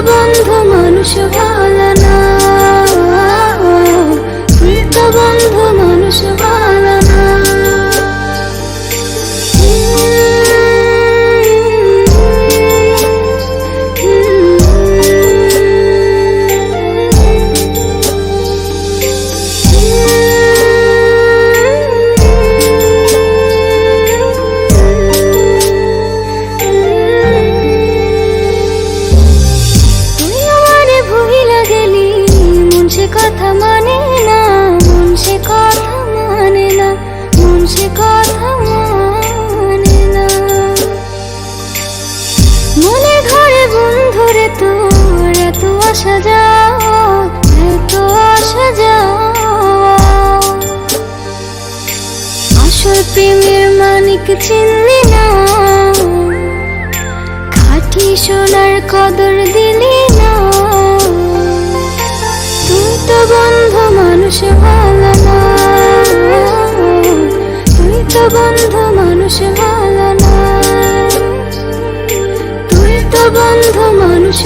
বন্ধু মানুষ ভালো মানে না, মন সে মানে মন ঘরে বন্ধুরে তোর এত আসা যাও এত আসল প্রেমের মানিক চিনলি না, খাঁটি সোনার কদর দিলি না। তুই তো বন্ধু মানুষ ভালো তুই তো বন্ধু মানুষ ভালো না তুই তো বন্ধু মানুষ